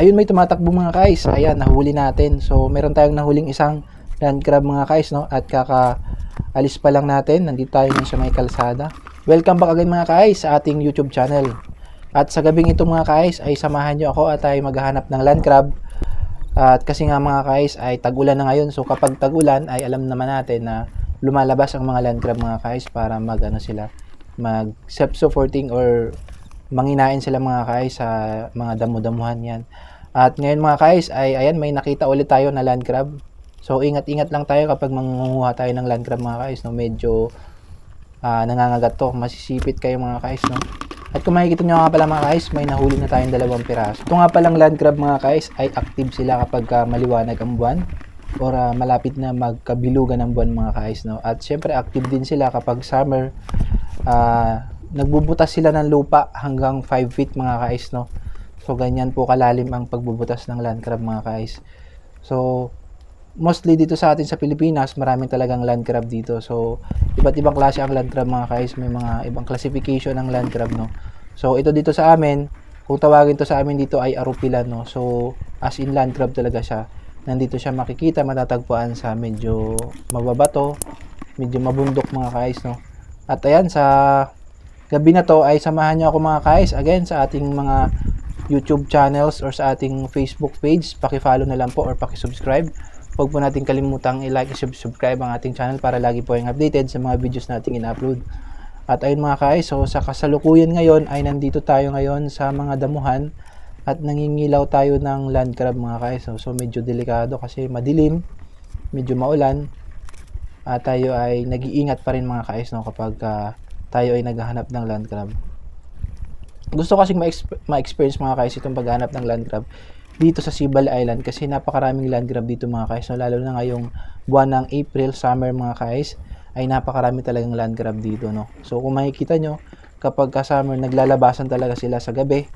ayun may tumatakbo mga guys. Ayan, nahuli natin. So, meron tayong nahuling isang land crab mga guys, no? At kaka alis pa lang natin. Nandito tayo sa may kalsada. Welcome back again mga guys sa ating YouTube channel. At sa gabing ito mga guys ay samahan nyo ako at tayo maghahanap ng land crab. At kasi nga mga guys ay tagulan na ngayon. So kapag tagulan ay alam naman natin na lumalabas ang mga land crab mga guys para mag ano sila mag self-supporting or manginain sila mga guys sa mga damo-damuhan yan. At ngayon mga guys ay ayan may nakita ulit tayo na land crab. So ingat-ingat lang tayo kapag mangunguha tayo ng land crab mga guys no medyo ah, nangangagat to. Masisipit kayo mga guys no. At kung makikita nyo nga pala mga guys, may nahuli na tayong dalawang piraso. Ito nga palang land crab mga guys ay active sila kapag ah, maliwanag ang buwan or ah, malapit na magkabilugan ng buwan mga guys. No? At syempre active din sila kapag summer. ah, nagbubutas sila ng lupa hanggang 5 feet mga guys. No? So ganyan po kalalim ang pagbubutas ng land crab mga guys. So mostly dito sa atin sa Pilipinas, maraming talagang land crab dito. So, iba't ibang klase ang land crab mga guys. May mga ibang classification ng land crab, no. So, ito dito sa amin, kung tawagin to sa amin dito ay arupilan, no. So, as in land crab talaga siya. Nandito siya makikita, matatagpuan sa medyo mababato, medyo mabundok mga guys, no. At ayan, sa gabi na to ay samahan niyo ako mga guys, again, sa ating mga YouTube channels or sa ating Facebook page. Paki-follow na lang po or paki-subscribe. Huwag po natin kalimutang i-like at subscribe ang ating channel para lagi po yung updated sa mga videos nating in-upload. At ayun mga guys, so sa kasalukuyan ngayon ay nandito tayo ngayon sa mga damuhan at nangingilaw tayo ng land crab mga guys. So, so medyo delikado kasi madilim, medyo maulan. At tayo ay nag-iingat pa rin mga guys no, kapag ah, tayo ay naghahanap ng land crab. Gusto kasing ma-exp- ma-experience mga guys itong paghahanap ng land crab dito sa Sibal Island kasi napakaraming land crab dito mga guys. No, lalo na ngayong buwan ng April, summer mga guys, ay napakarami talagang land crab dito. No? So kung makikita nyo, kapag ka summer, naglalabasan talaga sila sa gabi.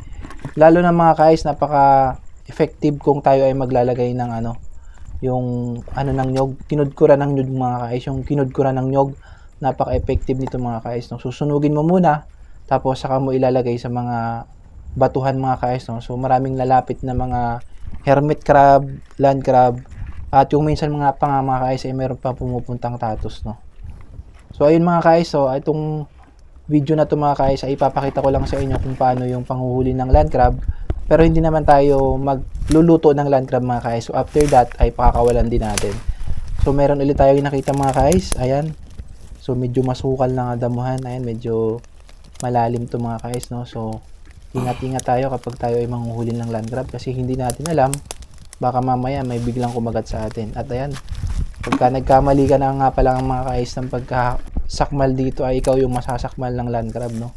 Lalo na mga guys, napaka effective kung tayo ay maglalagay ng ano, yung ano ng nyog, kinudkuran ng nyog mga guys, yung kinudkuran ng nyog, napaka-effective nito mga guys. No? Susunugin mo muna, tapos saka mo ilalagay sa mga batuhan mga guys. No? So maraming lalapit na mga hermit crab, land crab, at yung minsan mga pa nga mga guys ay meron pa pumupuntang tatos. No? So ayun mga guys, so itong video na to mga guys ay ipapakita ko lang sa inyo kung paano yung panghuhuli ng land crab. Pero hindi naman tayo magluluto ng land crab mga guys. So after that ay pakakawalan din natin. So meron ulit tayo nakita mga guys. Ayan. So medyo masukal na nga damuhan. Ayan, medyo malalim to mga guys, no? So ingat-ingat tayo kapag tayo ay manghuhuli ng land crab kasi hindi natin alam baka mamaya may biglang kumagat sa atin. At ayan, pagka nagkamali ka na nga pala ang mga guys ng pagkasakmal dito ay ikaw yung masasakmal ng land crab, no?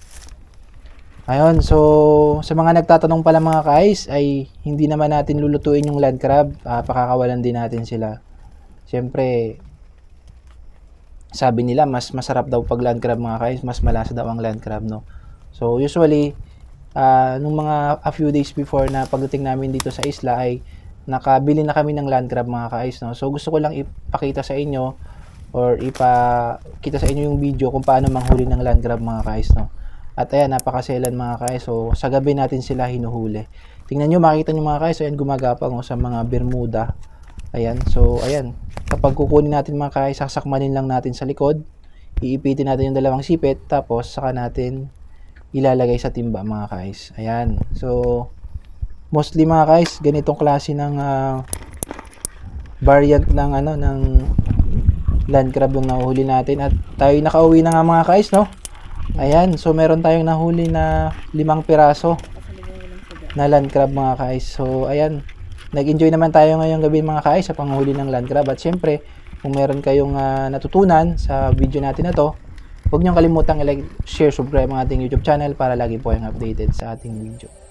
Ayun, so sa mga nagtatanong pala mga guys ay hindi naman natin lulutuin yung land crab, ah, pakakawalan din natin sila. Siyempre, sabi nila mas masarap daw pag land crab mga guys, mas malasa daw ang land crab, no? So usually, ah, nung mga a few days before na pagdating namin dito sa isla ay nakabili na kami ng land crab mga guys, no? So gusto ko lang ipakita sa inyo or ipakita sa inyo yung video kung paano manghuli ng land crab mga guys, no? At ayan, napakaselan mga guys. So, sa gabi natin sila hinuhuli. Tingnan nyo, makita nyo mga guys. Ayan, gumagapang oh, sa mga Bermuda. Ayan, so ayan. Kapag kukunin natin mga guys, sasakmanin lang natin sa likod. Iipitin natin yung dalawang sipit. Tapos, saka natin ilalagay sa timba mga guys. Ayan. So, mostly mga guys, ganitong klase ng ah, variant ng ano, ng land crab yung nahuhuli natin. At tayo nakauwi na nga mga guys, no? Ayan, so meron tayong nahuli na limang piraso na land crab mga guys. So, ayan, nag-enjoy naman tayo ngayong gabi mga guys sa panghuli ng land crab. At syempre, kung meron kayong ah, natutunan sa video natin na to, huwag niyong kalimutang i-like, share, subscribe ang ating YouTube channel para lagi po kayong updated sa ating video.